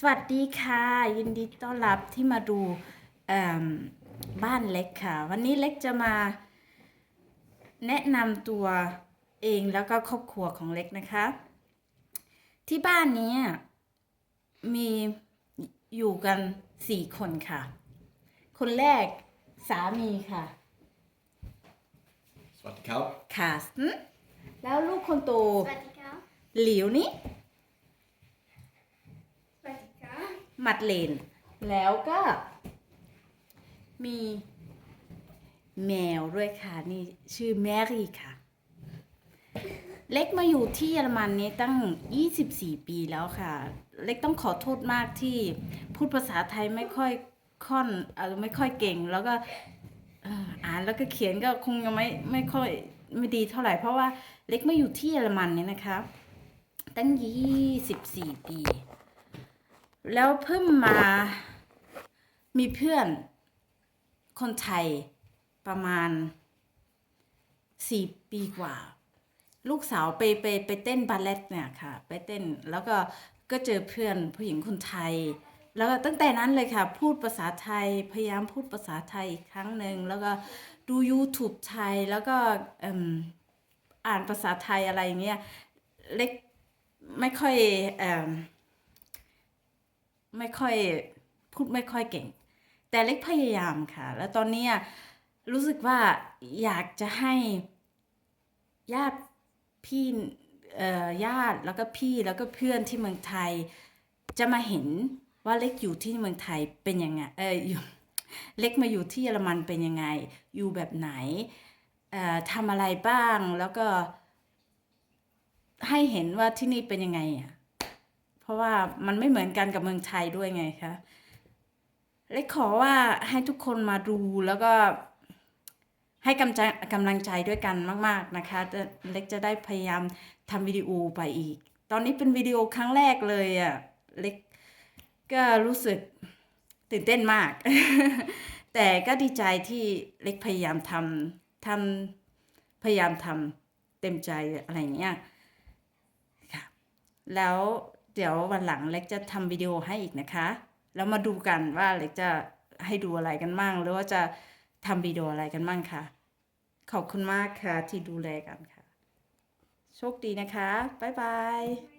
สวัสดีค่ะ ยินดีต้อนรับที่มาดูเอิ่มบ้านเล็กค่ะ วันนี้เล็กจะมาแนะนำตัวเองแล้วก็ครอบครัวของเล็กนะคะ ที่บ้านนี้มีอยู่กันสี่คนค่ะ คนแรกสามีค่ะ สวัสดีครับคาสนแล้วลูกคนโตสวัสดีครับหลิวนี่ สวัสดีครับ มัดเลน แล้วก็ มีแมวด้วยค่ะ นี่ชื่อแมรี่ค่ะ เล็กมาอยู่ที่เยอรมันนี้ตั้ง 24 ปีแล้วค่ะ เล็กต้องขอโทษมากที่พูดภาษาไทยไม่ค่อยค่อนอไม่ค่อยเก่ง แล้วก็อ่ออ่านแล้วก็เขียนก็คงยังไม่ไม่ค่อยไม่ดีเท่าไหร่ เพราะว่าเล็กมาอยู่ที่เยอรมันเนี่ยนะคะ ตั้ง 24 ปี แล้วเพิ่งมามีเพื่อนคนไทยประมาณสี่ปีกว่า ลูกสาวไปไปไปเต้นบัลเล็ตเนี่ยค่ะ ไปเต้นแล้วก็ก็เจอเพื่อนผู้หญิงคนไทย แล้วก็ตั้งแต่นั้นเลยค่ะ พูดภาษาไทยพยายามพูดภาษาไทยอีกครั้งหนึ่งแล้วก็ดู YouTube ไทยแล้วก็เอิ่มอ่านภาษาไทยอะไรอย่างเงี้ยเล็กไม่ค่อยอ ไม่ค่อยพูดไม่ค่อยเก่ง แต่เล็กพยายามค่ะ แล้วตอนนี้รู้สึกว่าอยากจะให้ญาติพี่ญาติแล้วก็พี่แล้วก็เพื่อนที่เมืองไทย จะมาเห็นว่าเล็กอยู่ที่เมืองไทยเป็นยังไงเอออยู่เล็กมาอยู่ที่เยอรมันเป็นยังไง อยู่แบบไหนทำอะไรบ้างแล้วก็ให้เห็นว่าที่นี่เป็นยังไงอะ ราะว่ามันไม่เหมือนกันกับเมืองไทยด้วยไงคะเล็กขอว่าให้ทุกคนมาดูแล้วก็ให้กำใจกำลังใจด้วยกันมาก ๆนะคะเล็กจะได้พยายามทำวิดีโอไปอีก ตอนนี้เป็นวิดีโอครั้งแรกเลยอะ่ะเล็กก็รู้สึกตื่นเต้นมาก แต่ก็ดีใจที่เล็กพยายามทำทำพยายามทำเต็มใจอะไรเงี้ยค่ะแล้ว เดี๋ยววันหลังเล็กจะทำวิดีโอให้อีกนะคะ แล้วมาดูกันว่าเล็กจะให้ดูอะไรกันบ้างหรือว่าจะทำวิดีโออะไรกันบ้างค่ะ ขอบคุณมากค่ะที่ดูแลกันค่ะ โชคดีนะคะ บ๊ายบาย